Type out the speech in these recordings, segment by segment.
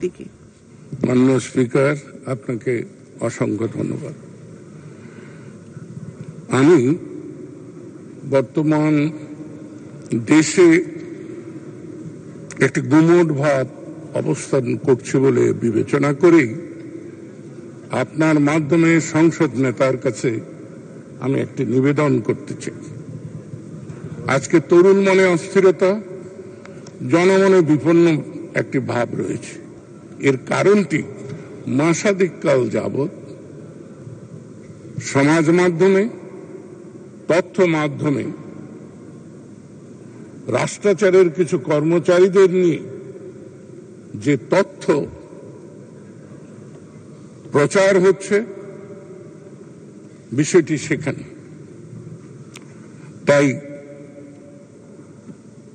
দিকে। মাননীয় স্পিকার, আপনাকে অসংখ্য ধন্যবাদ। আমি বর্তমান দেশে একটি গুমট ভাব অবস্থান করছে বলে বিবেচনা করেই আপনার মাধ্যমে সংসদ নেতার কাছে আমি একটি নিবেদন করতে চাই। আজকে তরুণ মনে অস্থিরতা, জনমনে বিপন্ন একটি ভাব রয়েছে। এর কারণটি মাসাদিককাল যাবৎ সমাজ মাধ্যমে, তথ্য মাধ্যমে, রাষ্ট্রাচারের কিছু কর্মচারীদের নিয়ে যে তথ্য প্রচার হচ্ছে, বিষয়টি সেখানে। তাই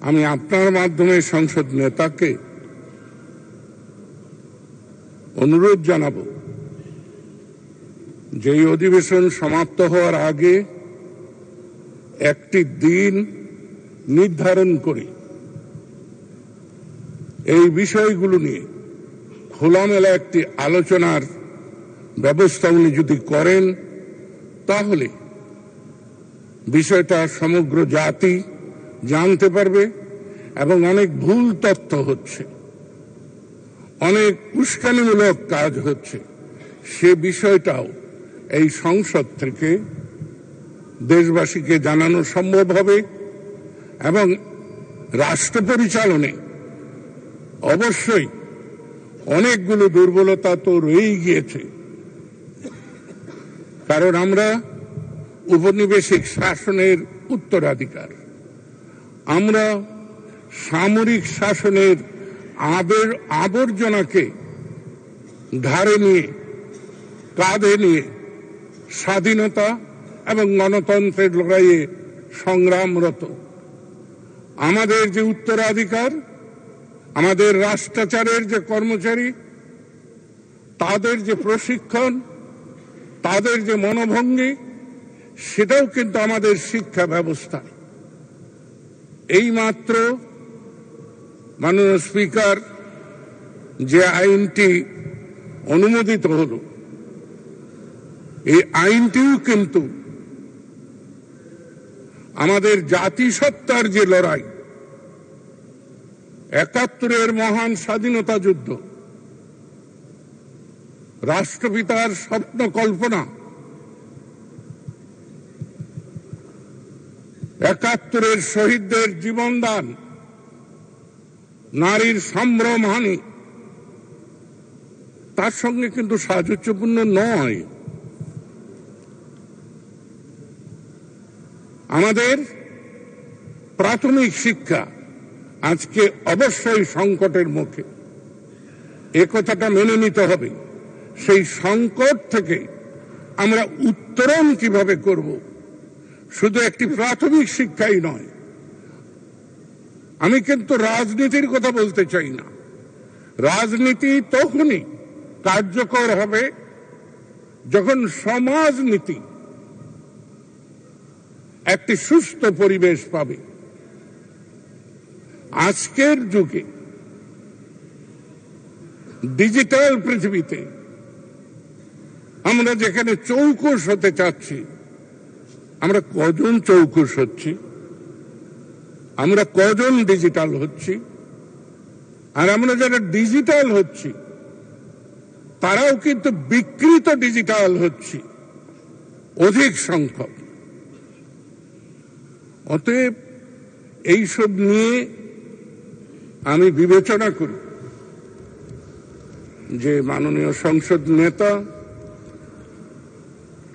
আমি আপনার মাধ্যমে সংসদ নেতাকে অনুরোধ জানাব যে অধিবেশন সমাপ্ত হওয়ার আগে একটি দিন নির্ধারণ করে। এই বিষয়গুলো নিয়ে খোলামেলা একটি আলোচনার ব্যবস্থা উনি যদি করেন, তাহলে বিষয়টা সমগ্র জাতি জানতে পারবে এবং অনেক ভুল তথ্য হচ্ছে। অনেক উস্কানিমূলক কাজ হচ্ছে। সে বিষয়টাও এই সংসদ থেকে দেশবাসীকে জানানো সম্ভব হবে এবং রাষ্ট্র পরিচালনে অবশ্যই অনেকগুলো দুর্বলতা তো রয়েই গিয়েছে। কারণ আমরা উপনিবেশিক শাসনের উত্তরাধিকার। আমরা সামরিক শাসনের আবের আবর্জনাকে ধারে নিয়ে, কাঁধে নিয়ে স্বাধীনতা এবং গণতন্ত্রের লড়াইয়ে সংগ্রামরত। আমাদের যে উত্তরাধিকার, আমাদের রাষ্ট্রাচারের যে কর্মচারী, তাদের যে প্রশিক্ষণ, তাদের যে মনোভঙ্গি, সেটাও কিন্তু আমাদের শিক্ষা ব্যবস্থা এই মাত্র মাননীয় স্পিকার, যে আইনটি অনুমোদিত হল, এই আইনটিও কিন্তু আমাদের জাতিসত্তার যে লড়াই, একাত্তরের মহান স্বাধীনতা যুদ্ধ, রাষ্ট্রপিতার স্বপ্ন কল্পনা, একাত্তরের শহীদদের জীবনদান নারীর সম্ভ্রম হানি তার সঙ্গে কিন্তু সাহায্যপূর্ণ নয়। আমাদের প্রাথমিক শিক্ষা আজকে অবশ্যই সংকটের মুখে। এ কথাটা মেনে নিতে হবে। সেই সংকট থেকে আমরা উত্তরণ কীভাবে করব? শুধু একটি প্রাথমিক শিক্ষাই নয় আমি কিন্তু রাজনীতির কথা বলতে চাই না। রাজনীতি তখনই কার্যকর হবে যখন সমাজনীতি একটি সুস্থ পরিবেশ পাবে। আজকের যুগে ডিজিটাল পৃথিবীতে আমরা যেখানে চৌকস হতে চাচ্ছি, আমরা কজন চৌকস হচ্ছি? আমরা কজন ডিজিটাল হচ্ছি? আর আমরা যারা ডিজিটাল হচ্ছি, তারাও কিন্তু বিকৃত ডিজিটাল হচ্ছি, অধিক সংখ্যক। অতএব এইসব নিয়ে আমি বিবেচনা করি যে মাননীয় সংসদ নেতা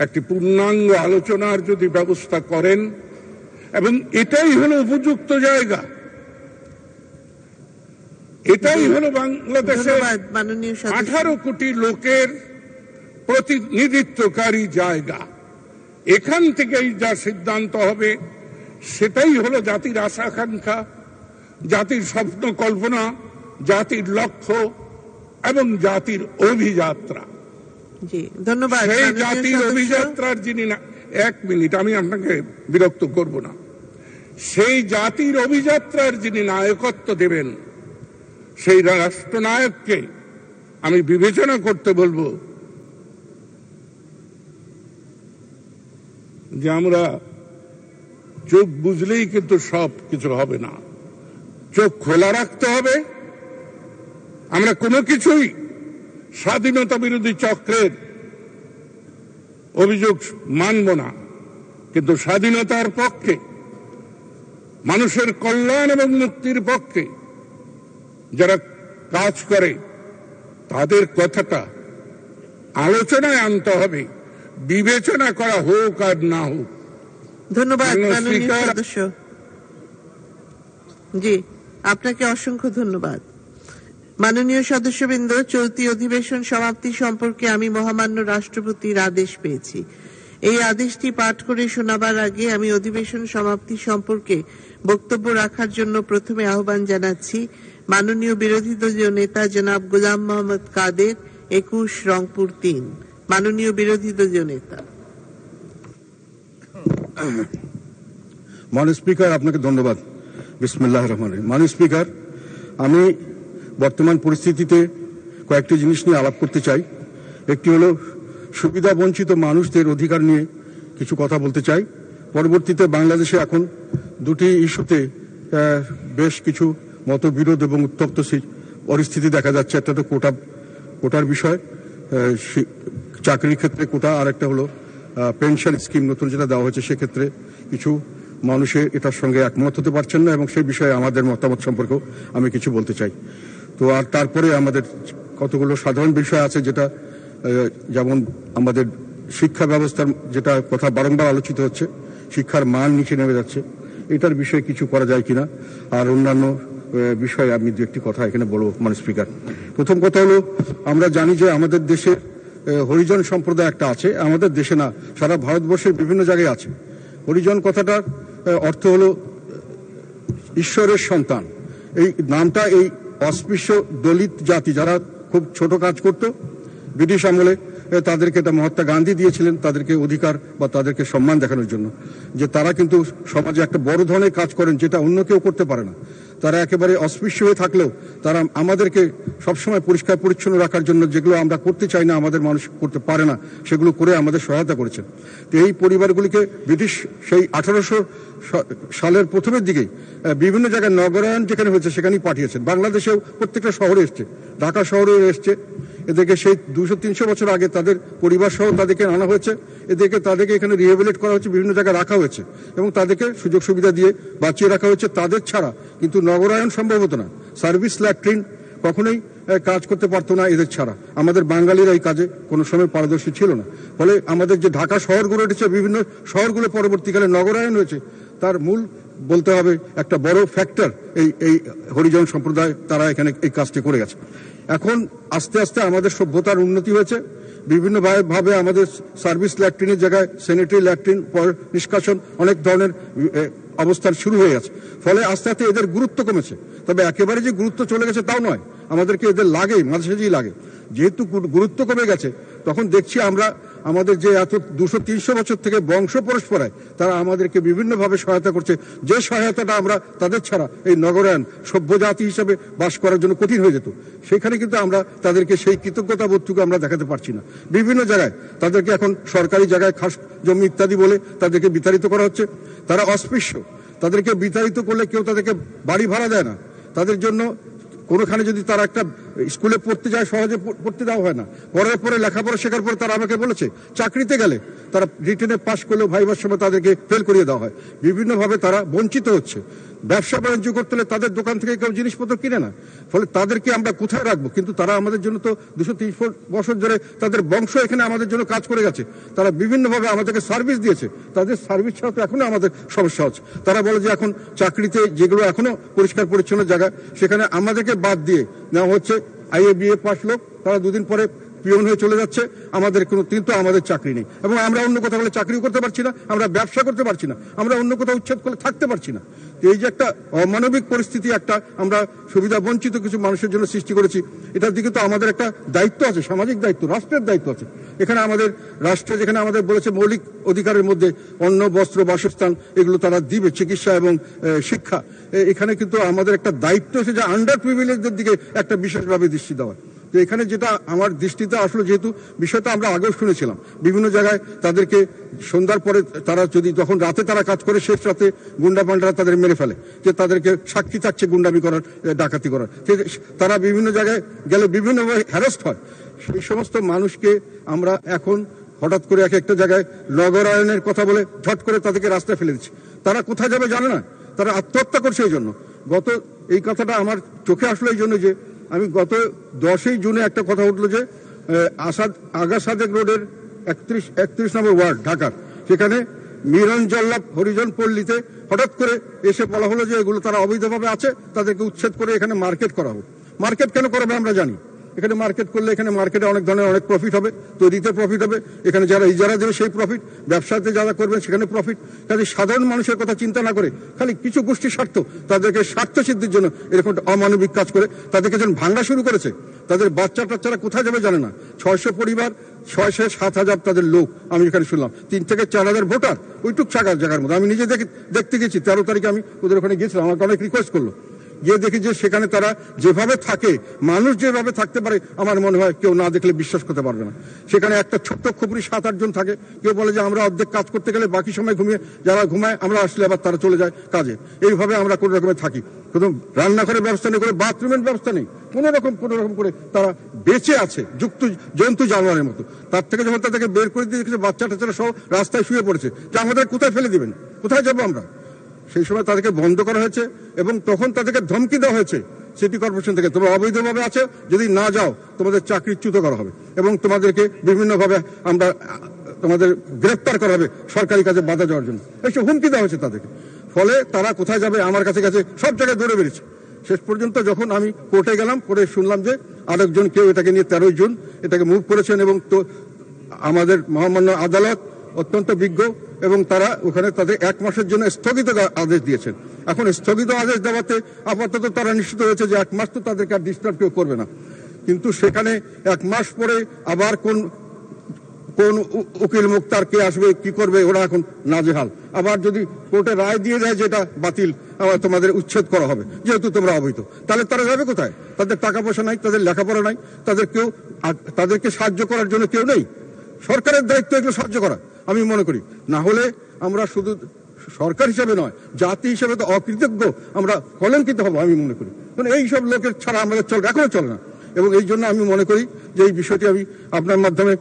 একটি পূর্ণাঙ্গ আলোচনার যদি ব্যবস্থা করেন এবং এটাই হলো উপযুক্ত জায়গা। এটাই হলো বাংলাদেশের ধন্যবাদ আঠারো কোটি লোকের প্রতিনিধিত্বকারী জায়গা। এখান থেকেই যা সিদ্ধান্ত হবে সেটাই হলো জাতির আশা আকাঙ্ক্ষা জাতির স্বপ্ন কল্পনা জাতির লক্ষ্য এবং জাতির অভিযাত্রা। ধন্যবাদ সেই জাতির অভিযাত্রার যিনি না এক মিনিট আমি আপনাকে বিরক্ত করব না। সেই জাতির অভিযাত্রার যিনি নায়কত্ব দেবেন, সেই রাষ্ট্রনায়ককে আমি বিবেচনা করতে বলব যে আমরা চোখ বুঝলেই কিন্তু সব কিছু হবে না। চোখ খোলা রাখতে হবে। আমরা কোনো কিছুই স্বাধীনতা বিরোধী চক্রের অভিযোগ মানব না। কিন্তু স্বাধীনতার পক্ষে মানুষের কল্যাণ এবং মুক্তির পক্ষে যারা কাজ করে তাদের কথাটা আলোচনায় আনতে হবে বিবেচনা করা হোক আর না হোক। ধন্যবাদ। সদস্য। জি আপনাকে অসংখ্য ধন্যবাদ। মাননীয় সদস্যবৃন্দ চলতি অধিবেশন সমাপ্তি সম্পর্কে আমি মহামান্য রাষ্ট্রপতির আদেশ পেয়েছি। এই আদেশটি পাঠ করে শোনাবার আগে আমি অধিবেশন সমাপ্তি সম্পর্কে বক্তব্য রাখার জন্য প্রথমে আহ্বান জানাচ্ছি মাননীয় বিরোধী দলীয় নেতা জনাব গোলাম মোহাম্মদ কাদের, একুশ রংপুর তিন। মাননীয় বিরোধী দলীয় নেতা। মাননীয় স্পিকার, আপনাকে ধন্যবাদ। বিসমুল্লাহ রহমান মাননীয় স্পিকার, আমি বর্তমান পরিস্থিতিতে কয়েকটি জিনিস নিয়ে আলাপ করতে চাই। একটি হলো, সুবিধা বঞ্চিত মানুষদের অধিকার নিয়ে কিছু কথা বলতে চাই। পরবর্তীতে বাংলাদেশে এখন দুটি ইস্যুতে বেশ কিছু মতবিরোধ এবং উত্তপ্ত পরিস্থিতি দেখা যাচ্ছে। একটা তো কোটা, কোটার বিষয় চাকরির ক্ষেত্রে কোটা আর একটা হলো পেনশন স্কিম নতুন যেটা দেওয়া হয়েছে, সেক্ষেত্রে কিছু মানুষের এটার সঙ্গে একমত হতে পারছেন না এবং সেই বিষয়ে আমাদের মতামত সম্পর্কেও আমি কিছু বলতে চাই। তো আর তারপরে আমাদের কতগুলো সাধারণ বিষয় আছে যেটা যেমন আমাদের শিক্ষা ব্যবস্থার যেটা কথা বারংবার আলোচিত হচ্ছে শিক্ষার মান নিচে নেমে যাচ্ছে। এটার বিষয়ে কিছু করা যায় কিনা? আর অন্যান্য বিষয়ে আমি দু একটি কথা এখানে বলব মানে স্পিকার। প্রথম কথা হলো, আমরা জানি যে আমাদের দেশে হরিজন সম্প্রদায় একটা আছে। আমাদের দেশে না, সারা ভারতবর্ষের বিভিন্ন জায়গায় আছে। হরিজন কথাটার অর্থ হলো, ঈশ্বরের সন্তান। এই নামটা এই অস্পৃশ্য দলিত জাতি, যারা খুব ছোট কাজ করত, ব্রিটিশ আমলে তাদেরকে এটা মহাত্মা গান্ধী দিয়েছিলেন, তাদেরকে অধিকার বা তাদেরকে সম্মান দেখানোর জন্য। যে তারা কিন্তু সমাজে একটা বড় ধরনের কাজ করেন যেটা অন্য কেউ করতে পারে না। তারা একেবারে অস্পৃশ্য হয়ে থাকলেও তারা আমাদেরকে সবসময় পরিষ্কার পরিচ্ছন্ন রাখার জন্য যেগুলো আমরা করতে চাই না, আমাদের মানুষ করতে পারে না, সেগুলো করে আমাদের সহায়তা করেছেন তো এই পরিবারগুলিকে ব্রিটিশ সেই আঠারোশো সালের প্রথমের দিকেই বিভিন্ন জায়গায় নগরায়ণ যেখানে হয়েছে সেখানেই পাঠিয়েছেন। বাংলাদেশেও প্রত্যেকটা শহরে এসছে। ঢাকা শহরে এসছে। এদেরকে সেই দুশো, তিনশো বছর আগে তাদের পরিবার সহ তাদেরকে আনা হয়েছে। এদেরকে তাদেরকে এখানে রিহেবিলেট করা হচ্ছে বিভিন্ন জায়গায় রাখা হয়েছে এবং তাদেরকে সুযোগ সুবিধা দিয়ে বাঁচিয়ে রাখা হয়েছে। তাদের ছাড়া কিন্তু নগরায়ণ সম্ভব হতো না। সার্ভিস ল্যাট্রিন কখনোই কাজ করতে পারতো না এদের ছাড়া। আমাদের বাঙালিরা এই কাজে কোনো সময় পারদর্শী ছিল না। ফলে আমাদের যে ঢাকা শহর গড়ে উঠেছে, বিভিন্ন শহরগুলো পরবর্তীকালে নগরায়ণ হয়েছে তার মূল বলতে হবে একটা বড় ফ্যাক্টর এই এই হরিজন সম্প্রদায় তারা এখানে এই কাজটি করে গেছে। এখন আস্তে আস্তে আমাদের সভ্যতার উন্নতি হয়েছে। বিভিন্ন ভাবে- ভাবে আমাদের সার্ভিস ল্যাট্রিনের জায়গায় স্যানিটারি ল্যাট্রিন পর নিষ্কাশন অনেক ধরনের অবস্থান শুরু হয়ে গেছে। ফলে আস্তে আস্তে এদের গুরুত্ব কমেছে। তবে একেবারে যে গুরুত্ব চলে গেছে তাও নয়। আমাদেরকে এদের লাগে মাঝে সাঝেই লাগে। যেহেতু গুরুত্ব কমে গেছে, তখন দেখছি আমরা আমাদের যে এত দুশো তিনশো বছর থেকে বংশ পরস্পরায় তারা আমাদেরকে বিভিন্নভাবে সহায়তা করছে। যে সহায়তাটা আমরা তাদের ছাড়া এই নগরায়ণ সভ্য জাতি হিসাবে বাস করার জন্য কঠিন হয়ে যেত, সেখানে কিন্তু আমরা তাদেরকে সেই কৃতজ্ঞতা বোধটুকু আমরা দেখাতে পারছি না। বিভিন্ন জায়গায় তাদেরকে এখন সরকারি জায়গায় খাস জমি ইত্যাদি বলে তাদেরকে বিতাড়িত করা হচ্ছে। তারা অস্পৃশ্য। তাদেরকে বিতাড়িত করলে কেউ তাদেরকে বাড়ি ভাড়া দেয় না। তাদের জন্য কোনোখানে যদি তারা একটা স্কুলে পড়তে যায়, সহজে পড়তে দেওয়া হয় না। পরের পরে, লেখাপড়া শেখার পরে তারা আমাকে বলেছে, চাকরিতে গেলে তারা রিটেনে পাশ করলেও ভাইবার সময় তাদেরকে ফেল করিয়ে দেওয়া হয়। বিভিন্নভাবে তারা বঞ্চিত হচ্ছে। ব্যবসা বাণিজ্য করতে হলে তাদের দোকান থেকে কেউ জিনিসপত্র কিনে না। ফলে তাদেরকে আমরা কোথায় রাখব? কিন্তু তারা আমাদের জন্য তো দুশো তিরিশ বছর ধরে তাদের বংশ এখানে আমাদের জন্য কাজ করে গেছে। তারা বিভিন্নভাবে আমাদেরকে সার্ভিস দিয়েছে। তাদের সার্ভিস ছাড়া তো এখনও আমাদের সমস্যা হচ্ছে। তারা বলে যে এখন চাকরিতে যেগুলো এখনও পরিষ্কার পরিচ্ছন্ন জায়গা, সেখানে আমাদেরকে বাদ দিয়ে নেওয়া হচ্ছে আইএ বিএ পাস লোক, তারা দুদিন পরে পিয়ন হয়ে চলে যাচ্ছে, আমাদের কোনো কিন্তু আমাদের চাকরি নেই। এবং আমরা অন্য কোথাও বলে চাকরিও করতে পারছি না, আমরা ব্যবসা করতে পারছি না, আমরা অন্য কোথাও উচ্ছেদ করে থাকতে পারছি না। এই যে একটা অমানবিক পরিস্থিতি, একটা আমরা সুবিধা বঞ্চিত কিছু মানুষের জন্য সৃষ্টি করেছি, এটার দিকে তো আমাদের একটা দায়িত্ব আছে, সামাজিক দায়িত্ব, রাষ্ট্রের দায়িত্ব আছে। এখানে আমাদের রাষ্ট্র, যেখানে আমাদের বলেছে মৌলিক অধিকারের মধ্যে অন্ন, বস্ত্র, বাসস্থান, এগুলো তারা দিবে, চিকিৎসা এবং শিক্ষা। এখানে কিন্তু আমাদের একটা দায়িত্ব আছে যে আন্ডার প্রিভিলেজদের দিকে একটা বিশেষভাবে দৃষ্টি দেওয়া। তো এখানে যেটা আমার দৃষ্টিতে আসলো, যেহেতু বিষয়টা আমরা আগেও শুনেছিলাম। বিভিন্ন জায়গায় তাদেরকে সন্ধ্যার পরে তারা যদি যখন রাতে তারা কাজ করে, শেষ রাতে গুন্ডা পান্ডারা তাদের মেরে ফেলে। যে তাদেরকে সাক্ষী থাকছে গুন্ডামি করার ডাকাতি করার। তারা বিভিন্ন জায়গায় গেলে বিভিন্নভাবে হ্যারাস্ট হয়। সেই সমস্ত মানুষকে আমরা এখন হঠাৎ করে এক একটা জায়গায় নগরায়নের কথা বলে ঝট করে তাদেরকে রাস্তায় ফেলে দিচ্ছে। তারা কোথায় যাবে জানে না। তারা আত্মহত্যা করছে এই জন্য। গত এই কথাটা আমার চোখে আসলো এই জন্য যে আমি গত দশই জুনে একটা কথা উঠল যে আসাদ আগা সাদেক রোডের একত্রিশ একত্রিশ নম্বর ওয়ার্ড, ঢাকার, সেখানে মিরঞ্জল্লাভ হরিজন পল্লীতে হঠাৎ করে এসে বলা হলো যে এগুলো তারা অবৈধভাবে আছে, তাদেরকে উচ্ছেদ করে এখানে মার্কেট করা মার্কেট কেন করাবে আমরা জানি। এখানে মার্কেট করলে এখানে মার্কেটে অনেক ধরনের অনেক প্রফিট হবে, তৈরিতে প্রফিট হবে। এখানে যারা ইজারা দেবে সেই প্রফিট ব্যবসাতে যারা করবেন সেখানে প্রফিট কাজে সাধারণ মানুষের কথা চিন্তা না করে, খালি কিছু গোষ্ঠীর স্বার্থ, তাদেরকে স্বার্থ সিদ্ধির জন্য এরকম অমানবিক কাজ করে, তাদেরকে যখন ভাঙা শুরু করেছে, তাদের বাচ্চা টাচ্চারা কোথায় যাবে জানে না। ছয়শো পরিবার, ছয়শো সাত হাজার তাদের লোক, আমি এখানে শুনলাম। তিন থেকে চার হাজার ভোটার, ওইটুক জায়গার জায়গার মধ্যে আমি নিজে দেখে দেখতে গেছি, তেরো তারিখে আমি ওদের ওখানে গেছিলাম আমাকে অনেক রিকোয়েস্ট করল। গিয়ে দেখি যে সেখানে তারা যেভাবে থাকে, মানুষ যেভাবে থাকতে পারে, আমার মনে হয় কেউ না দেখলে বিশ্বাস করতে পারবে না। সেখানে একটা ছোট্ট খুপড়ি সাত আটজন থাকে, কেউ বলে যে আমরা অর্ধেক কাজ করতে গেলে বাকি সময় ঘুমিয়ে, যারা ঘুমায় আমরা আসলে আবার তারা চলে যায় কাজে। এইভাবে আমরা কোনো রকমের থাকি। কোনো রান্নাঘরের ব্যবস্থা নেই করে বাথরুমের ব্যবস্থা নেই। কোনো রকম কোনো রকম করে তারা বেঁচে আছে, যুক্ত জন্তু জানোয়ারের মতো। তার থেকে যখন তাদেরকে বের করে দিয়ে বাচ্চা টাচ্চারা সব রাস্তায় শুয়ে পড়েছে, যে আমাদের কোথায় ফেলে দিবেন? কোথায় যাব আমরা? সেই সময় তাদেরকে বন্ধ করা হয়েছে এবং তখন তাদেরকে ধমকি দেওয়া হয়েছে সিটি কর্পোরেশন থেকে। তোমরা অবৈধভাবে আছে, যদি না যাও, তোমাদের চাকরিচ্যুত করা হবে এবং তোমাদেরকে বিভিন্নভাবে আমরা, তোমাদের গ্রেপ্তার করা হবে সরকারি কাজে বাধা দেওয়ার জন্য। এইসব হুমকি দেওয়া হয়েছে তাদেরকে। ফলে তারা কোথায় যাবে, আমার কাছে কাছে সব জায়গায় দৌড়ে বেরিয়েছে। শেষ পর্যন্ত যখন আমি কোর্টে গেলাম, কোর্টে শুনলাম যে আরেকজন কেউ এটাকে নিয়ে তেরোই জুন এটাকে মুভ করেছেন এবং তো আমাদের মহামান্য আদালত অত্যন্ত বিজ্ঞ এবং তারা ওখানে তাদের এক মাসের জন্য স্থগিত আদেশ দিয়েছেন। এখন স্থগিত আদেশ দেওয়াতে আপাতত তারা নিশ্চিত হয়েছে যে এক মাস তো তাদেরকে আর ডিস্টার্ব কেউ করবে না। কিন্তু সেখানে এক মাস পরে আবার কোন কোন উকিল মুক্তার কে আসবে, কি করবে, ওরা এখন নাজেহাল। আবার যদি কোর্টে রায় দিয়ে দেয় যেটা বাতিল, আবার তোমাদের উচ্ছেদ করা হবে, যেহেতু তোমরা অবৈধ, তাহলে তারা যাবে কোথায়? তাদের টাকা পয়সা নাই, তাদের লেখাপড়া নাই, তাদের কেউ তাদেরকে সাহায্য করার জন্য কেউ নেই। সরকারের দায়িত্ব এগুলো সাহায্য করা। আমি মনে করি, না হলে আমরা শুধু সরকার হিসেবে নয়, জাতি হিসেবে তো অকৃতজ্ঞ, আমরা কলঙ্কিত হব আমি মনে করি। কারণ এই সব লোকের ছাড়া আমাদের চলবে এখনও চলে না। এবং এই জন্য আমি মনে করি যে এই বিষয়টি আমি আপনার মাধ্যমে,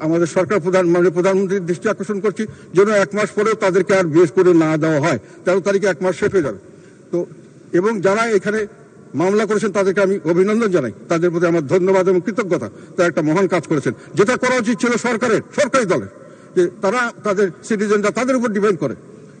আমাদের সরকার প্রধান মানে প্রধানমন্ত্রীর দৃষ্টি আকর্ষণ করছি, যেন এক মাস পরেও তাদেরকে আর বেশ করে না দেওয়া হয়। তেরো তারিখে এক মাস শেষ হয়ে যাবে। তো, এবং যারা এখানে মামলা করেছেন, তাদেরকে আমি অভিনন্দন জানাই। তাদের প্রতি আমার ধন্যবাদ এবং কৃতজ্ঞতা। তারা একটা মহান কাজ করেছেন। যেটা করা উচিত ছিল সরকারের, সরকারি দলের। যে তারা তাদের সিটিজেনরা তাদের উপর ডিপেন্ড করে।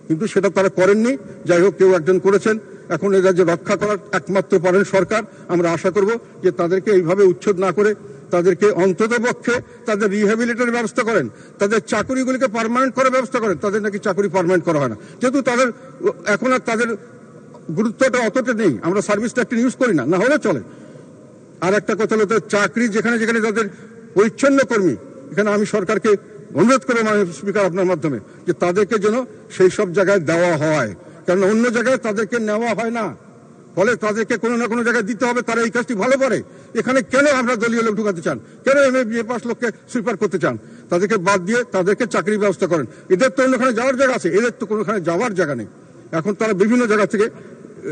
কিন্তু সেটা তারা করেননি। যাই হোক, কেউ একজন করেছেন। এখন এই রাজ্যে রক্ষা করার একমাত্র পারেন সরকার। আমরা আশা করব যে তাদেরকে এইভাবে উচ্ছেদ না করে তাদেরকে অন্তত পক্ষে তাদের রিহ্যাবিলিটের ব্যবস্থা করেন। তাদের চাকরিগুলিকে পারমানেন্ট করার ব্যবস্থা করেন। তাদের নাকি চাকরি পার্মানেন্ট করা হয় না। যেহেতু তাদের, এখন আর তাদের গুরুত্বটা অতটা নেই। আমরা সার্ভিসটা একটা ইউজ করি না। না হলে চলে। আর একটা কথা হলো চাকরি যেখানে যেখানে তাদের পরিচ্ছন্ন কর্মী এখানে আমি সরকারকে অনুরোধ করে মাননীয় স্পিকার আপনার মাধ্যমে যে তাদেরকে যেন সেই সব জায়গায় দেওয়া হয়। কারণ অন্য জায়গায় তাদেরকে নেওয়া হয় না। ফলে তাদেরকে কোনো না কোনো জায়গায় দিতে হবে, তারা এই কাজটি ভালো করে। এখানে কেন আমরা দলীয় লোক ঢুকাতে চান? কেন এম এ পাস লোককে সুইপার করতে চান? তাদেরকে বাদ দিয়ে তাদেরকে চাকরির ব্যবস্থা করেন। এদের তো অন্যখানে যাওয়ার জায়গা আছে, এদের তো কোনোখানে যাওয়ার জায়গা নেই। এখন তারা বিভিন্ন জায়গা থেকে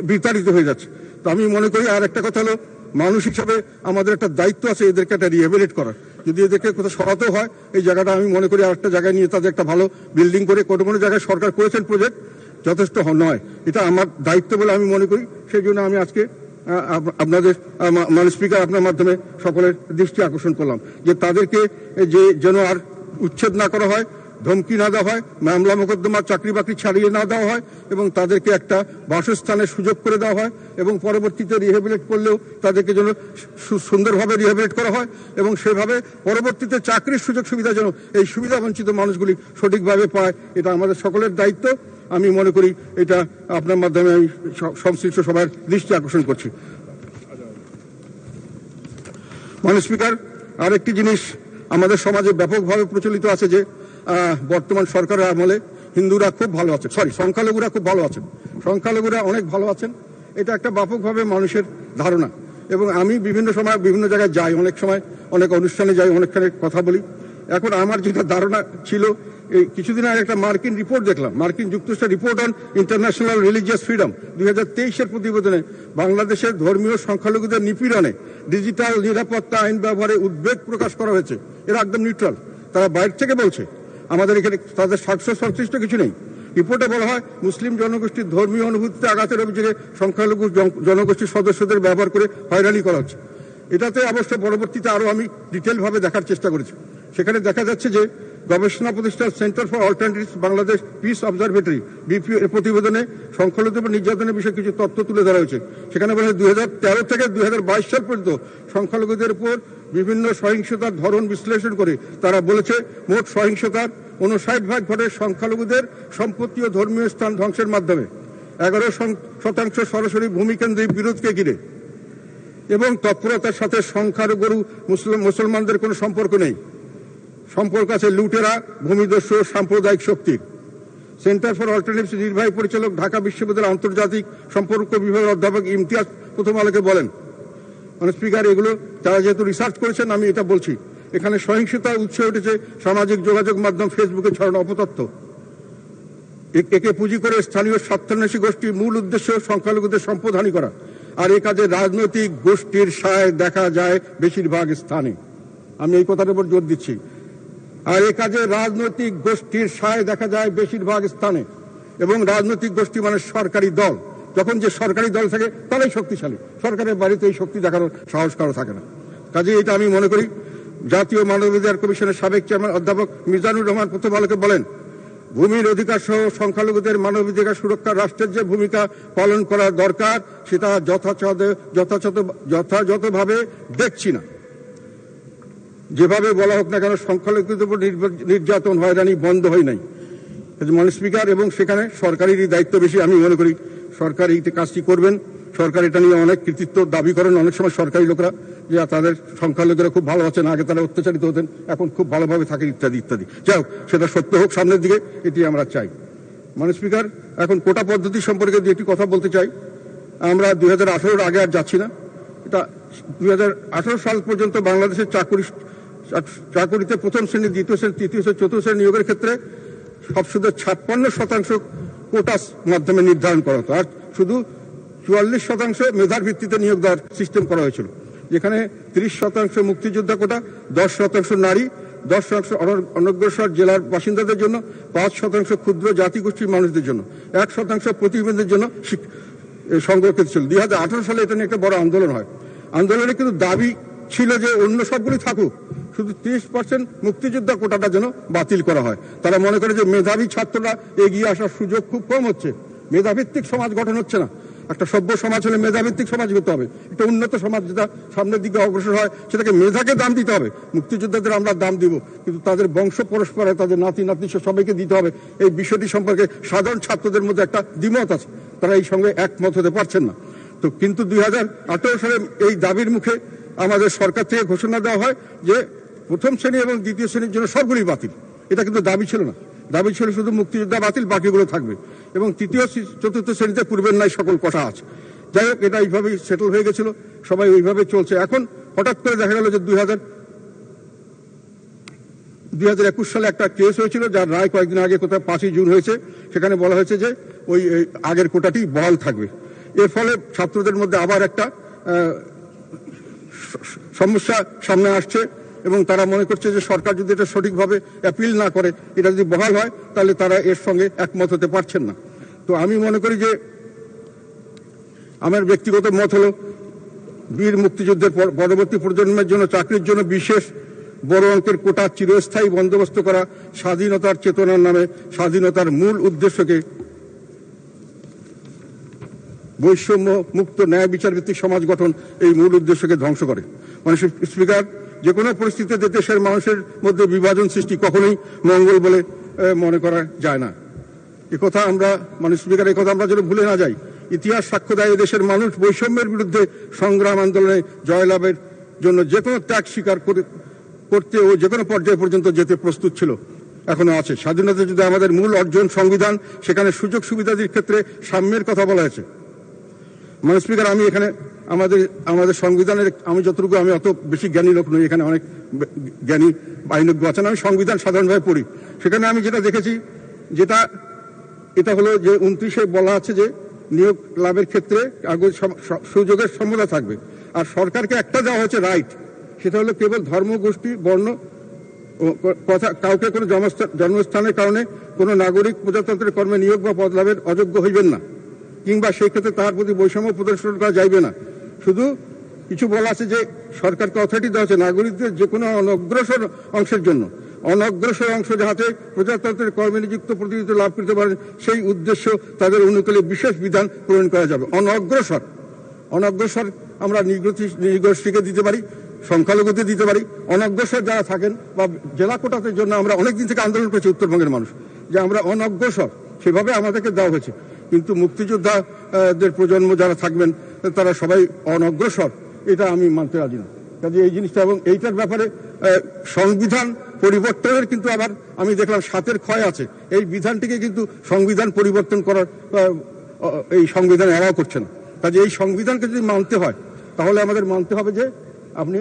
বিতাড়িত হয়ে যাচ্ছে। তো আমি মনে করি আর একটা কথা হলো, মানুষ হিসাবে আমাদের একটা দায়িত্ব আছে এদেরকে একটা রিহেবিলিট করার। যদি এদেরকে কোথাও সরাতেও হয়, এই জায়গাটা আমি মনে করি আরেকটা জায়গায় নিয়ে তাদের একটা ভালো বিল্ডিং করে কোনো কোনো জায়গায় সরকার করেছেন প্রজেক্ট যথেষ্ট নয়। এটা আমার দায়িত্ব বলে আমি মনে করি। সেই জন্য আমি আজকে আপনাদের মানে স্পিকার আপনার মাধ্যমে সকলের দৃষ্টি আকর্ষণ করলাম। যে তাদেরকে যে যেন আর উচ্ছেদ না করা হয় ধমকি না দেওয়া হয়, মামলা মোকদ্দমা চাকরি বাকরি ছাড়িয়ে না দেওয়া হয় এবং তাদেরকে একটা বাসস্থানের সুযোগ করে দেওয়া হয় এবং পরবর্তীতে রিহেবিলেট করলেও তাদেরকে যেন সুন্দরভাবে রিহেবিলেট করা হয় এবং সেভাবে পরবর্তীতে চাকরির সুযোগ সুবিধা যেন এই সুবিধা বঞ্চিত মানুষগুলি সঠিকভাবে পায়, এটা আমাদের সকলের দায়িত্ব। আমি মনে করি এটা আপনার মাধ্যমে আমি সংশ্লিষ্ট সবার দৃষ্টি আকর্ষণ করছি। মাননীয় স্পিকার আরেকটি জিনিস আমাদের সমাজে ব্যাপকভাবে প্রচলিত আছে যে বর্তমান সরকারের আমলে হিন্দুরা খুব ভালো আছেন। সরি সংখ্যালঘুরা খুব ভালো আছেন। সংখ্যালঘুরা অনেক ভালো আছেন। এটা একটা ব্যাপকভাবে মানুষের ধারণা। এবং আমি বিভিন্ন সময় বিভিন্ন জায়গায় যাই, অনেক সময় অনেক অনুষ্ঠানে যাই, অনেকখানে কথা বলি। এখন আমার যেটা ধারণা ছিল, এই কিছুদিন আগে একটা মার্কিন রিপোর্ট দেখলাম। মার্কিন যুক্তরাষ্ট্রের report on international religious freedom, দুই হাজার তেইশের প্রতিবেদনে বাংলাদেশের ধর্মীয় সংখ্যালঘুদের নিপীড়নে ডিজিটাল নিরাপত্তা আইন ব্যবহারে উদ্বেগ প্রকাশ করা হয়েছে। এরা একদম নিউট্রাল তারা বাইরে থেকে বলছে আমাদের এখানে তাদের স্বার্থ সংশ্লিষ্ট কিছু নেই। রিপোর্টে বলা হয়, মুসলিম জনগোষ্ঠীর ধর্মীয় অনুভূতিতে আঘাতের অভিযোগে সংখ্যালঘু জন- জনগোষ্ঠীর সদস্যদের ব্যবহার করে হয়রানি করা হচ্ছে। এটাতে অবশ্য পরবর্তীতে আরও আমি ডিটেলভাবে দেখার চেষ্টা করেছি। সেখানে দেখা যাচ্ছে যে, গবেষণা প্রতিষ্ঠান centre for alternative Bangladesh peace observatory, BPO এর প্রতিবেদনে সংখ্যালঘুদের উপর নির্যাতনের বিষয়ে কিছু তথ্য তুলে ধরা হয়েছে। সেখানে বলা হয়, দুই হাজার তেরো থেকে দু হাজার বাইশ সাল পর্যন্ত সংখ্যালঘুদের উপর বিভিন্ন সহিংসতার ধরন বিশ্লেষণ করে তারা বলেছে, মোট সহিংসতার উনষাট ভাগ ঘটে সংখ্যালঘুদের সম্পত্তি ও ধর্মীয় স্থান ধ্বংসের মাধ্যমে। এগারো শতাংশ সরাসরি ভূমিকেন্দ্রিক বিরোধকে ঘিরে। এবং তৎপরতার সাথে সংখ্যালঘু মুসলিম মুসলমানদের কোনো সম্পর্ক নেই। সম্পর্ক আছে লুটেরা, ভূমিদস্যু সাম্প্রদায়িক শক্তির। সেন্টার ফর অল্টারনেটিভ নির্বাহী পরিচালক ঢাকা বিশ্ববিদ্যালয়ের আন্তর্জাতিক সম্পর্ক বিভাগের অধ্যাপক ইমতিয়াজ প্রথম আলোকে বলেন মানে স্পিকার এগুলো তারা যেহেতু রিসার্চ করেছেন, আমি এটা বলছি। এখানে সহিংসতার উৎস উঠেছে সামাজিক যোগাযোগ মাধ্যম ফেসবুকে ছড়ানো অপতথ্য। এ- একে পুঁজি করে স্থানীয় স্বার্থান্বেষী গোষ্ঠীর মূল উদ্দেশ্য সংখ্যালঘুদের সম্পদহানি করা। আর এ কাজে রাজনৈতিক গোষ্ঠীর সায় দেখা যায় বেশিরভাগ স্থানে। আমি এই কথাটার উপর জোর দিচ্ছি। আর এ কাজে রাজনৈতিক গোষ্ঠীর সায় দেখা যায় বেশিরভাগ স্থানে। এবং রাজনৈতিক গোষ্ঠী মানে সরকারি দল। যখন যে সরকারি দল থাকে তারাই শক্তিশালী। সরকারের বাড়িতে এই শক্তি দেখানোর সাহস কারও থাকে না। কাজে এটা আমি মনে করি, জাতীয় মানবাধিকার কমিশনের সাবেক চেয়ারম্যান অধ্যাপক মিজানুর রহমান প্রথম আলোকে বলেন, ভূমির অধিকার সহ সংখ্যালঘুদের মানবাধিকার সুরক্ষা রাষ্ট্রের যে ভূমিকা পালন করা দরকার, সেটা যথাযথ যথাযথ, যথাযথভাবে দেখছি না। যেভাবে বলা হোক না কেন, সংখ্যালঘুদের উপর নির্যাতন, হয়রানি বন্ধ হয় নাই। মানে স্পিকার, এবং সেখানে সরকারেরই দায়িত্ব বেশি, আমি মনে করি সরকার এই কাজটি করবেন। সরকার এটা নিয়ে অনেক কৃতিত্ব দাবি করেন। অনেক সময় সরকারি লোকরা যে তাদের সংখ্যালঘুরা খুব ভালো আছেন, আগে তারা অত্যাচারিত হতেন, এখন খুব ভালোভাবে থাকেন ইত্যাদি ইত্যাদি। যাই হোক, সেটা সত্য হোক, সামনের দিকে এটি আমরা চাই। মানে স্পিকার, এখন কোটা পদ্ধতি সম্পর্কে দু একটি কথা বলতে চাই, আমরা দুই হাজার আগে আর যাচ্ছি না। এটা দুই হাজার আঠারো সাল পর্যন্ত বাংলাদেশের চাকুরি চাকুরিতে প্রথম শ্রেণি, দ্বিতীয় শ্রেণি, তৃতীয় শ্রেণি, চতুর্থ শ্রেণি নিয়োগের ক্ষেত্রে সব ছাপ্পান্ন শতাংশ কোটাস মাধ্যমে নির্ধারণ করা হতো। আর শুধু চুয়াল্লিশ শতাংশ মেধার ভিত্তিতে নিয়োগ দেওয়ার সিস্টেম করা হয়েছিল। যেখানে তিরিশ শতাংশ মুক্তিযোদ্ধা কোটা, দশ শতাংশ নারী, দশ শতাংশ অনগ্রসর জেলার বাসিন্দাদের জন্য, পাঁচ শতাংশ ক্ষুদ্র জাতিগোষ্ঠীর মানুষদের জন্য, এক শতাংশ প্রতিবন্ধীদের জন্য সংরক্ষিত ছিল। দুই হাজার আঠারো সালে এটা নিয়ে একটা বড় আন্দোলন হয়। আন্দোলনে কিন্তু দাবি ছিল যে অন্য সবগুলি থাকুক, শুধু তিরিশ পার্সেন্ট মুক্তিযোদ্ধা কোটাটা যেন বাতিল করা হয়। তারা মনে করে যে মেধাবী ছাত্ররা এগিয়ে আসার সুযোগ খুব কম হচ্ছে। মেধাভিত্তিক সমাজ গঠন হচ্ছে না। একটা সভ্য সমাজ হলে মেধাভিত্তিক সমাজ করতে হবে। একটা উন্নত সমাজ যেটা সামনের দিকে অগ্রসর হয়, সেটাকে মেধাকে দাম দিতে হবে। মুক্তিযোদ্ধাদের আমরা দাম দিব, কিন্তু তাদের বংশ পরস্পরে, তাদের নাতি নাতি সবাইকে দিতে হবে। এই বিষয়টি সম্পর্কে সাধারণ ছাত্রদের মধ্যে একটা দ্বিমত আছে। তারা এই সঙ্গে একমত হতে পারছেন না। তো কিন্তু দুই হাজার আঠেরো সালে এই দাবির মুখে আমাদের সরকার থেকে ঘোষণা দেওয়া হয় যে প্রথম শ্রেণি এবং দ্বিতীয় শ্রেণির জন্য সবগুলি বাতিল। এটা কিন্তু দাবি ছিল না। দাবি ছিল শুধু মুক্তিযোদ্ধা বাতিল, বাকিগুলো থাকবে। এবং তৃতীয় চতুর্থ শ্রেণীতে পূর্বের নাই সকল কথা আছে। যাই হোক, এটা এইভাবেই সেটেল হয়ে গেছিল। সবাই ওইভাবে চলছে। এখন হঠাৎ করে দেখা গেল যে দুই হাজার দুই হাজার একুশ সালে একটা কেস হয়েছিল, যার রায় কয়েকদিন আগে কোথায় পাঁচই জুন হয়েছে। সেখানে বলা হয়েছে যে ওই আগের কোটাটি বহাল থাকবে। এর ফলে ছাত্রদের মধ্যে আবার একটা সমস্যা সামনে আসছে এবং তারা মনে করছে যে সরকার যদি এটা সঠিকভাবে অ্যাপিল না করে, এটা যদি বহাল হয়, তাহলে তারা এর সঙ্গে একমত হতে পারছেন না। তো আমি মনে করি যে আমার ব্যক্তিগত মত হলো, বীর মুক্তিযুদ্ধের পর- পরবর্তী প্রজন্মের জন্য, চাকরির জন্য বিশেষ বড় অঙ্কের কোটা চিরস্থায়ী বন্দোবস্ত করা স্বাধীনতার চেতনার নামে স্বাধীনতার মূল উদ্দেশ্যকে বৈষম্য মুক্ত ন্যায় বিচার ভিত্তিক সমাজ গঠন এই মূল উদ্দেশ্যকে ধ্বংস করে। মানে স্পিকার যে কোনো পরিস্থিতিতে দেশের মানুষের মধ্যে বিভাজন সৃষ্টি কখনোই মঙ্গল বলে মনে করা যায় না। কথা আমরা মানে স্পিকার কথা আমরা যেন ভুলে না যাই। ইতিহাস সাক্ষ্য দেয় দেশের মানুষ বৈষম্যের বিরুদ্ধে সংগ্রাম আন্দোলনে জয়লাভের জন্য যে কোনো ত্যাগ স্বীকার করে- করতে ও যে কোনো পর্যায় পর্যন্ত যেতে প্রস্তুত ছিল, এখনও আছে। স্বাধীনতা যদি আমাদের মূল অর্জন সংবিধান, সেখানে সুযোগ সুবিধাদির ক্ষেত্রে সাম্যের কথা বলা হয়েছে। মানে স্পিকার, আমি এখানে আমাদের আমাদের সংবিধানের, আমি যতটুকু, আমি অত বেশি জ্ঞানী লোক নই, এখানে অনেক জ্ঞানী আইনজ্ঞ আছেন, আমি সংবিধান সাধারণভাবে পড়ি। সেখানে আমি যেটা দেখেছি, যেটা, এটা হলো যে উনত্রিশে বলা আছে যে নিয়োগ লাভের ক্ষেত্রে কাগজ সুযোগের সম্মতা থাকবে। আর সরকারকে একটা দেওয়া হয়েছে রাইট, সেটা হলো কেবল ধর্ম, গোষ্ঠী, বর্ণ কথা, কাউকে কোনো জন্মস্থানের কারণে কোনো নাগরিক প্রজাতন্ত্রের কর্মে নিয়োগ বা পদ লাভের অযোগ্য হইবেন না। কিংবা সেই ক্ষেত্রে তার প্রতি বৈষম্য প্রদর্শন করা যাইবে না। শুধু কিছু বলা আছে যে, সরকারকে অথরিটি দেওয়া হচ্ছে নাগরিকদের যে কোনো অনগ্রসর অংশের জন্য। অনগ্রসর অংশ যাহাতে প্রজাতন্ত্রের কর্মে নিযুক্ত প্রতিনিধিত্ব লাভ করতে পারেন সেই উদ্দেশ্য তাদের অনুকূলে বিশেষ বিধান প্রণয়ন করা যাবে। অনগ্রসর। অনগ্রসর আমরা নিগোষ্ঠী- নিগোষ্ঠীকে দিতে পারি সংখ্যালঘুতে দিতে পারি। অনগ্রসর যারা থাকেন বা জেলা কোটাতের জন্য আমরা অনেকদিন থেকে আন্দোলন করেছি উত্তরবঙ্গের মানুষ, যে আমরা অনগ্রসর। সেভাবে আমাদেরকে দেওয়া হয়েছে। কিন্তু মুক্তিযোদ্ধাদের প্রজন্ম যারা থাকবেন, তারা সবাই অনগ্রসর। এটা আমি মানতে রাজি না। কাজে এই জিনিসটা এবং এইটার ব্যাপারে সংবিধান পরিবর্তনের কিন্তু আবার আমি দেখলাম সাতের ক্ষয় আছে। এই বিধানটিকে কিন্তু সংবিধান পরিবর্তন করার এই সংবিধান এড়াও করছে না। কাজে এই সংবিধানকে যদি মানতে হয়, তাহলে আমাদের মানতে হবে যে আপনি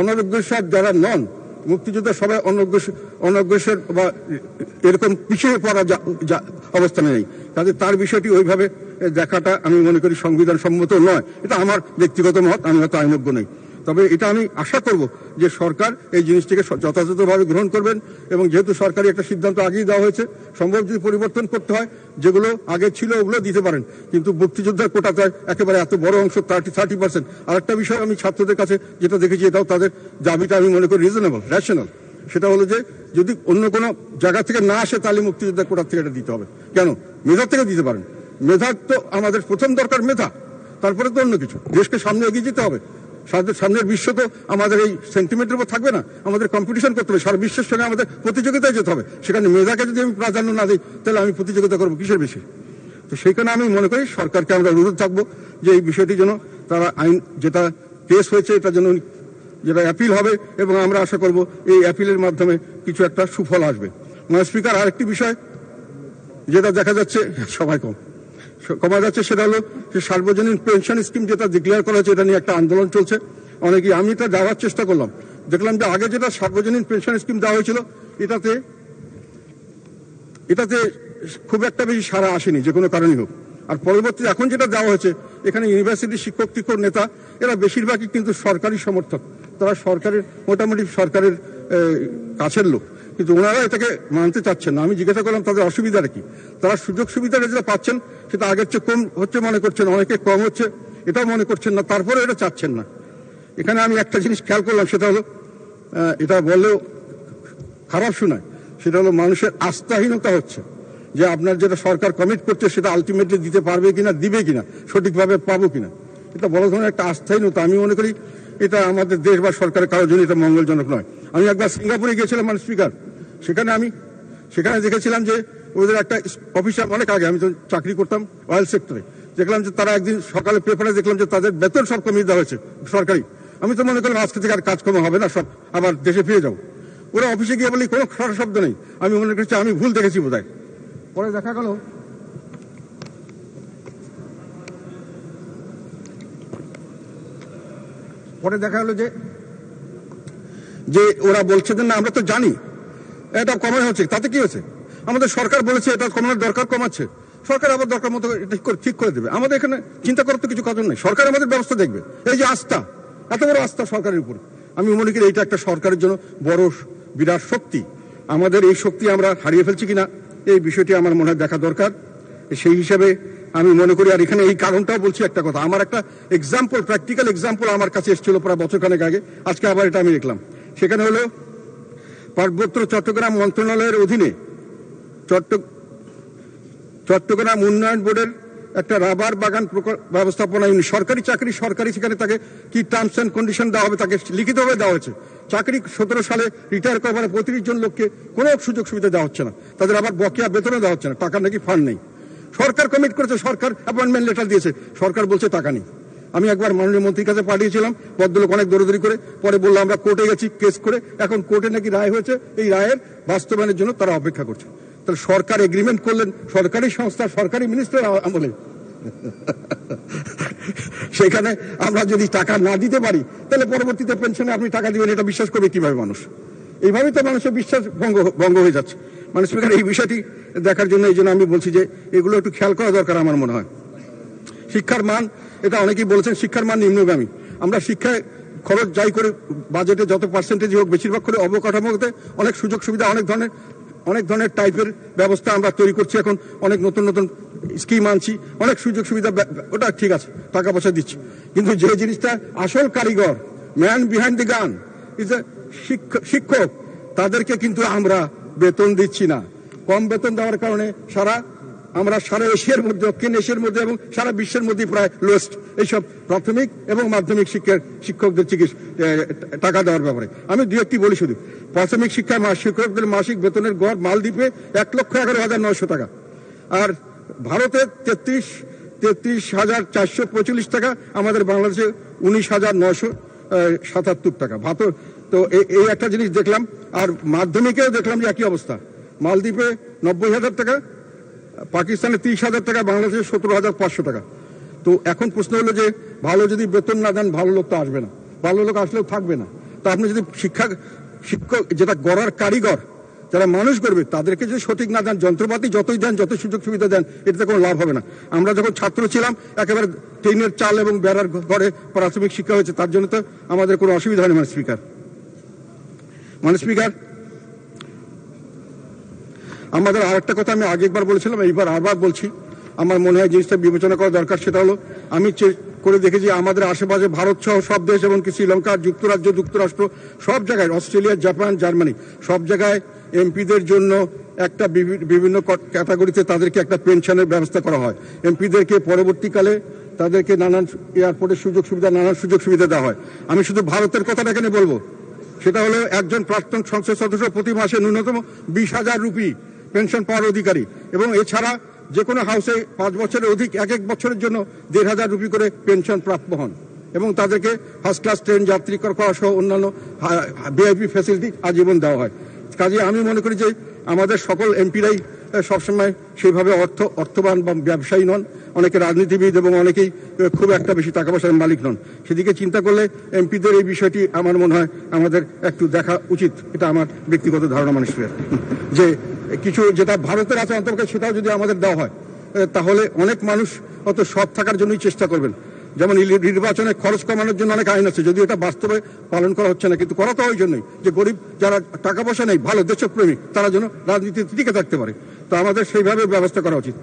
অনগ্রসর যারা নন মুক্তিযোদ্ধা সবাই অনগ্রসর বা এরকম পিছিয়ে পড়া অবস্থানে নেই। কাজে তার বিষয়টি ওইভাবে দেখাটা আমি মনে করি সংবিধান সম্মত নয়। এটা আমার ব্যক্তিগত মত, আমি হয়তো আইনজ্ঞ নই। তবে এটা আমি আশা করব যে সরকার এই জিনিসটিকে যথাযথভাবে গ্রহণ করবেন এবং যেহেতু সরকারি একটা সিদ্ধান্ত আগেই দেওয়া হয়েছে, সম্ভব যদি পরিবর্তন করতে হয়, যেগুলো আগে ছিল ওগুলো দিতে পারেন। কিন্তু মুক্তিযোদ্ধার কোটাতে একেবারে এত বড় অংশ থার্টি থার্টি পার্সেন্ট আরেকটা বিষয় আমি ছাত্রদের কাছে যেটা দেখেছি, এটাও তাদের দাবিটা আমি মনে করি রিজনেবল রেশনাল সেটা হলো যে, যদি অন্য কোনো জায়গা থেকে না আসে, তাহলে মুক্তিযোদ্ধার কোটার থেকে এটা দিতে হবে। কেন? মেধার থেকে দিতে পারেন। মেধার তো আমাদের প্রথম দরকার মেধা। তারপরে তো অন্য কিছু। দেশকে সামনে এগিয়ে যেতে হবে। সামনের বিশ্ব তো আমাদের এই সেন্টিমেন্টের উপর থাকবে না। আমাদের কম্পিটিশন করতে হবে। সারা বিশ্বের সঙ্গে আমাদের প্রতিযোগিতায় যেতে হবে। সেখানে মেধাকে যদি আমি প্রাধান্য না দিই, তাহলে আমি প্রতিযোগিতা করব কিসের বেশি? তো সেইখানে আমি মনে করি সরকারকে আমরা অনুরোধ থাকব যে এই বিষয়টি যেন তারা আইন যেটা কেস হয়েছে এটা যেন যেটা অ্যাপিল হবে এবং আমরা আশা করব এই অ্যাপিলের মাধ্যমে কিছু একটা সুফল আসবে। মানে স্পিকার আরেকটি বিষয় যেটা দেখা যাচ্ছে, সবাই কম। কমা যাচ্ছে সেটা হলো যে সার্বজনীন পেনশন স্কিম যেটা ডিক্লেয়ার করা হয়েছে, এটা নিয়ে একটা আন্দোলন চলছে। অনেকে আমি এটা যাওয়ার চেষ্টা করলাম। দেখলাম যে আগে যেটা সার্বজনীন পেনশন স্কিম দেওয়া হয়েছিল, এটাতে এটাতে খুব একটা বেশি সারা আসেনি, যে কোনো কারণেই হোক। আর পরবর্তী এখন যেটা দেওয়া হয়েছে, এখানে ইউনিভার্সিটি শিক্ষক টিক্ষক নেতা, এরা বেশিরভাগই কিন্তু সরকারি সমর্থক। তারা সরকারের, মোটামুটি সরকারের কাছের লোক। কিন্তু ওনারা এটাকে মানতে চাচ্ছেন না। আমি জিজ্ঞাসা করলাম, তাদের অসুবিধাটা কি? তারা সুযোগ সুবিধাটা যেটা পাচ্ছেন, সেটা আগের চেয়ে কম হচ্ছে মনে করছেন, অনেকে কম হচ্ছে, এটাও মনে করছেন না তারপরে এটা চাচ্ছেন না। এখানে আমি একটা জিনিস খেয়াল করলাম, সেটা হলো এটা বললেও খারাপ শোনায়, সেটা হলো মানুষের আস্থাহীনতা হচ্ছে, যে আপনার যেটা সরকার কমিট করছে, সেটা আলটিমেটলি দিতে পারবে কিনা, দিবে কিনা, সঠিকভাবে পাবো কিনা, এটা বড় ধরনের একটা আস্থাহীনতা। আমি মনে করি এটা আমাদের দেশ বা সরকারের কারোর জন্য এটা মঙ্গলজনক নয়। আমি একবার সিঙ্গাপুরে গিয়েছিলাম মানে স্পিকার সেখানে আমি, সেখানে দেখেছিলাম যে ওদের একটা অফিসার অনেক আগে, আমি তো চাকরি করতাম অয়েল সেক্টরে দেখলাম যে তারা একদিন সকালে পেপারে দেখলাম যে তাদের বেতন সব কমিয়ে দেওয়া হয়েছে, সরকারি। আমি তো মনে করলাম, আজকে থেকে আর কাজ কাজকর্ম হবে না, সব আবার দেশে ফিরে যাব। ওরা অফিসে গিয়ে বলি, কোনো খারাপ শব্দ নেই। আমি মনে করছি, আমি ভুল দেখেছি বোধহয়। পরে দেখা গেল। পরে দেখা গেল যে যে ওরা বলছে যে, না, আমরা তো জানি। এটা কমানো হচ্ছে। তাতে কি হয়েছে? আমাদের সরকার বলেছে এটা কমানোর দরকার কমাচ্ছে। সরকার আবার দরকার মতো এটা ঠিক করে- ঠিক করে দেবে। আমাদের এখানে চিন্তা করার তো কিছু কারণ নেই। সরকার আমাদের ব্যবস্থা দেখবে। এই যে আস্থা, এত বড় আস্থা সরকারের উপর। আমি মনে করি এটা একটা সরকারের জন্য বড় বিরাট শক্তি। আমাদের এই শক্তি আমরা হারিয়ে ফেলছি কিনা, এই বিষয়টি আমার মনে হয় দেখা দরকার। সেই হিসাবে আমি মনে করি, আর এখানে এই কারণটাও বলছি একটা কথা। আমার একটা এক্সাম্পল প্র্যাকটিক্যাল এক্সাম্পল আমার কাছে এসেছিল প্রায় বছরখানেক আগে। আজকে আবার এটা আমি দেখলাম। সেখানে হলো পার্বত্য চট্টগ্রাম মন্ত্রণালয়ের অধীনে চট্টগ্রাম উন্নয়ন বোর্ডের একটা রাবার বাগান ব্যবস্থাপনা ইউনিট, সরকারি চাকরি, সরকারি সেখানে তাকে কি টার্মস অ্যান্ড কন্ডিশন দেওয়া হবে তাকে লিখিতভাবে দেওয়া হয়েছে। চাকরি সতেরো সালে রিটায়ার করার পরে পঁয়ত্রিশ জন লোককে কোনো সুযোগ সুবিধা দেওয়া হচ্ছে না। তাদের আবার বকেয়া বেতনও দেওয়া হচ্ছে না, টাকার নাকি ফান্ড নেই। সরকার কমিট করেছে, সরকার অ্যাপয়েন্টমেন্ট লেটার দিয়েছে, সরকার বলছে টাকা নেই। আমি একবার মাননীয় মন্ত্রীর কাছে পাঠিয়েছিলাম, ভদ্রলোক অনেক দৌড়দৌড়ি করে, পরে বলল, আমরা কোর্টে গেছি কেস করে, এখন কোর্টে নাকি রায় হয়েছে। এই রায়ের বাস্তবায়নের জন্য তারা অপেক্ষা করছে। তাহলে সরকার এগ্রিমেন্ট করলেন, সরকারি সংস্থা, সরকারি মিনিস্টার আমলে। সেখানে আমরা যদি টাকা না দিতে পারি, তাহলে পরবর্তীতে পেনশনে আপনি টাকা দিবেন, এটা বিশ্বাস করবে কীভাবে মানুষ? এইভাবেই তো মানুষের বিশ্বাস ভঙ্গ ভঙ্গ হয়ে যাচ্ছে। মানে স্পিকার এই বিষয়টি দেখার জন্য এই জন্য আমি বলছি যে এগুলো একটু খেয়াল করা দরকার আমার মনে হয়। শিক্ষার মান, এটা অনেকেই বলেছেন, শিক্ষার মান নিম্নগামী। আমরা শিক্ষায় খরচ যাই করে, বাজেটে যত পার্সেন্টেজ হোক, বেশিরভাগ করে অবকাঠামোতে অনেক সুযোগ সুবিধা অনেক ধরনের অনেক ধরনের টাইপের ব্যবস্থা আমরা তৈরি করছি এখন, অনেক নতুন নতুন স্কিম আনছি, অনেক সুযোগ সুবিধা ওটা ঠিক আছে, টাকা পয়সা দিচ্ছি। কিন্তু যে জিনিসটা আসল কারিগর ম্যান বিহাইন্ড দি গান ইজ এ শিক্ষক, তাদেরকে কিন্তু আমরা বেতন দিচ্ছি না। কম বেতন দেওয়ার কারণে সারা আমরা সারা এশিয়ার মধ্যে, দক্ষিণ এশিয়ার মধ্যে এবং সারা বিশ্বের মধ্যে প্রায় লোয়েস্ট এইসব প্রাথমিক এবং মাধ্যমিক শিক্ষার শিক্ষকদের চিকিৎসা টাকা দেওয়ার ব্যাপারে। আমি দু একটি বলি শুধু। প্রাথমিক শিক্ষায় শিক্ষকদের মাসিক বেতনের গড় মালদ্বীপে এক লক্ষ এগারো হাজার নয়শো টাকা। আর ভারতে তেত্রিশ তেত্রিশ হাজার চারশো পঁয়তাল্লিশ টাকা, আমাদের বাংলাদেশে উনিশ হাজার নয়শো সাতাত্তর টাকা। ভাত তো এই একটা জিনিস দেখলাম। আর মাধ্যমিকেও দেখলাম যে একই অবস্থা। মালদ্বীপে নব্বই হাজার টাকা পাকিস্তানে তিরিশ হাজার টাকা, বাংলাদেশে সতেরো হাজার পাঁচশো টাকা। তো এখন প্রশ্ন হলো যে, ভালো যদি বেতন না দেন, ভালো লোক তো আসবে না। ভালো লোক আসলেও থাকবে না। তো আপনি যদি শিক্ষা, শিক্ষক, যেটা গড়ার কারিগর, যারা মানুষ করবে তাদেরকে যদি সঠিক না দেন, যন্ত্রপাতি যতই দেন, যত সুযোগ সুবিধা দেন, এটাতে কোনো লাভ হবে না। আমরা যখন ছাত্র ছিলাম, একেবারে ট্রেনের চাল এবং বেড়ার ঘরে প্রাথমিক শিক্ষা হয়েছে, তার জন্য তো আমাদের কোনো অসুবিধা হয়নি মানে স্পিকার। মানে স্পিকার আমাদের আরেকটা কথা আমি আগে একবার বলেছিলাম, এইবার আবার বলছি। আমার মনে হয় জিনিসটা বিবেচনা করা দরকার, সেটা হলো আমি করে দেখেছি আমাদের আশেপাশে ভারত সহ সব দেশ এমনকি শ্রীলঙ্কা, যুক্তরাজ্য, যুক্তরাষ্ট্র, সব জায়গায়, অস্ট্রেলিয়া, জাপান, জার্মানি, সব জায়গায় এমপিদের জন্য একটা বিভিন্ন ক্যাটাগরিতে তাদেরকে একটা পেনশনের ব্যবস্থা করা হয়। এমপিদেরকে পরবর্তীকালে তাদেরকে নানান এয়ারপোর্টের সুযোগ সুবিধা, নানান সুযোগ সুবিধা দেওয়া হয়। আমি শুধু ভারতের কথাটা এখানে বলব। সেটা হলো একজন প্রাক্তন সংসদ সদস্য প্রতি মাসে ন্যূনতম বিশ হাজার রুপি পেনশন পাওয়ার অধিকারী এবং এছাড়া যে কোনো হাউসে পাঁচ বছরের অধিক, এক এক বছরের জন্য দেড় হাজার রুপি করে পেনশন প্রাপ্য হন এবং তাদেরকে ফার্স্ট ক্লাস ট্রেন যাত্রী, করা সহ অন্যান্য ভিআইপি ফ্যাসিলিটি আজীবন দেওয়া হয়। কাজে আমি মনে করি যে আমাদের সকল এমপিরাই সবসময় সেইভাবে অর্থ, অর্থবান বা ব্যবসায়ী নন। অনেকে রাজনীতিবিদ এবং অনেকেই খুব একটা বেশি টাকা পয়সার মালিক নন। সেদিকে চিন্তা করলে এমপিদের এই বিষয়টি আমার মনে হয় আমাদের একটু দেখা উচিত। এটা আমার ব্যক্তিগত ধারণা মানুষের যে কিছু যেটা ভারতের আছে অন্তর্গত সেটাও যদি আমাদের দেওয়া হয় তাহলে অনেক মানুষ অত সৎ থাকার জন্যই চেষ্টা করবেন। যেমন নির্বাচনে খরচ কমানোর জন্য অনেক আইন আছে, যদিও এটা বাস্তবে পালন করা হচ্ছে না, কিন্তু করা তো ওই জন্যই যে গরিব যারা টাকা পয়সা নেই, ভালো দেশপ্রেমিক তারা যেন রাজনীতিতে টিকে থাকতে পারে। তো আমাদের সেইভাবে ব্যবস্থা করা উচিত।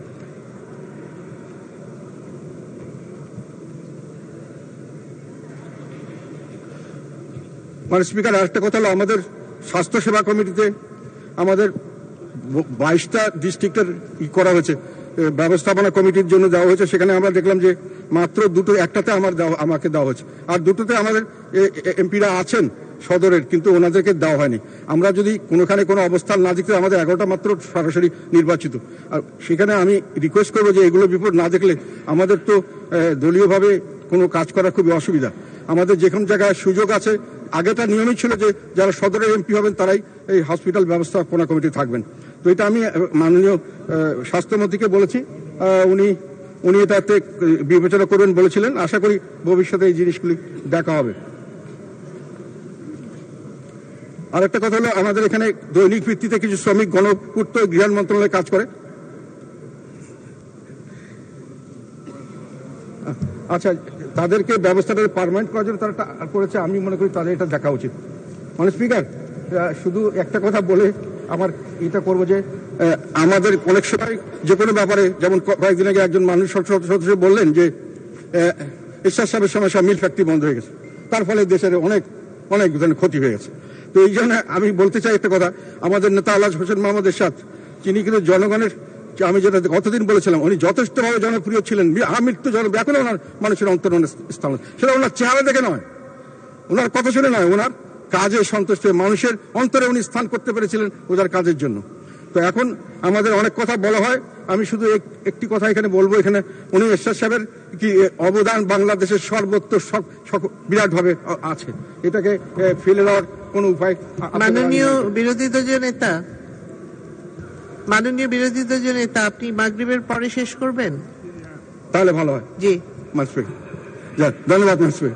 মানে স্পিকার, আরেকটা কথা হলো, আমাদের স্বাস্থ্য সেবা কমিটিতে আমাদের বাইশটা ডিস্ট্রিক্টের ই করা হয়েছে। ব্যবস্থাপনা কমিটির জন্য দেওয়া হয়েছে। সেখানে আমরা দেখলাম যে মাত্র দুটো, একটাতে আমার দেওয়া, আমাকে দেওয়া হয়েছে। আর দুটোতে আমাদের এমপিরা আছেন সদরের, কিন্তু ওনাদেরকে দেওয়া হয়নি। আমরা যদি কোনোখানে কোনো অবস্থান না দেখতে, আমাদের এগারোটা মাত্র সরাসরি নির্বাচিত। আর সেখানে আমি রিকোয়েস্ট করব যে এগুলো রিপোর্ট না দেখলে আমাদের তো দলীয়ভাবে কোনো কাজ করা খুবই অসুবিধা। আমাদের যে কোনো জায়গায় সুযোগ আছে, আগেটা নিয়মই ছিল যে যারা সদরের এমপি হবেন, তারাই এই হসপিটাল ব্যবস্থাপনা কমিটি থাকবেন। তো এটা আমি মাননীয় স্বাস্থ্যমন্ত্রীকে বলেছি। উনি উনি এটাতে বিবেচনা করবেন বলেছিলেন। আশা করি ভবিষ্যতে এই জিনিসগুলি দেখা হবে। আরেকটা কথা হলো, আমাদের এখানে দৈনিক ভিত্তিতে কিছু শ্রমিক গণপূর্ত গৃহ মন্ত্রণালয়ে কাজ করে। আচ্ছা তাদেরকে ব্যবস্থাটা পারমানেন্ট করার জন্য তারা করেছে, আমি মনে করি তাদের এটা দেখা উচিত। মানে স্পিকার শুধু একটা কথা বলে আমার এটা করব যে আমাদের অনেক সময় যে কোনো ব্যাপারে, যেমন কয়েকদিন আগে একজন মানুষ সদস্য বললেন যে এরশাদ সাহেবের সময় সব মিল ফ্যাক্টরি বন্ধ হয়ে গেছে। তার ফলে দেশের অনেক অনেক ধরনের ক্ষতি হয়ে গেছে। তো এই জন্য আমি বলতে চাই একটা কথা, আমাদের নেতা আলাজ হোসেন মোহাম্মদ এরশাদ, তিনি কিন্তু জনগণের, আমি যেটা গতদিন বলেছিলাম, উনি যথেষ্টভাবে জনপ্রিয় ছিলেন আমৃত্যু জন এখনও ওনার মানুষের অন্তর স্থান সেটা ওনার চেহারা দেখে নয়। ওনার কথা শুনে নয়, ওনার কাজে সন্তুষ্ট মানুষের অন্তরে উনি স্থান করতে পেরেছিলেন ওনার কাজের জন্য। তো এখন আমাদের অনেক কথা বলা হয়। আমি শুধু এক- একটি কথা এখানে বলব। এখানে উনি এরশাদ সাহেবের কি অবদান বাংলাদেশের সর্বত্র বিরাটভাবে আছে। এটাকে ফেলে দেওয়ার কোনো উপায় মাননীয় বিরোধী দলীয় নেতা মাননীয় বিরোধী দলীয় নেতা আপনি মাগরিবের পরে শেষ করবেন? তাহলে ভালো হয়। জি। যাক ধন্যবাদ মিস্টার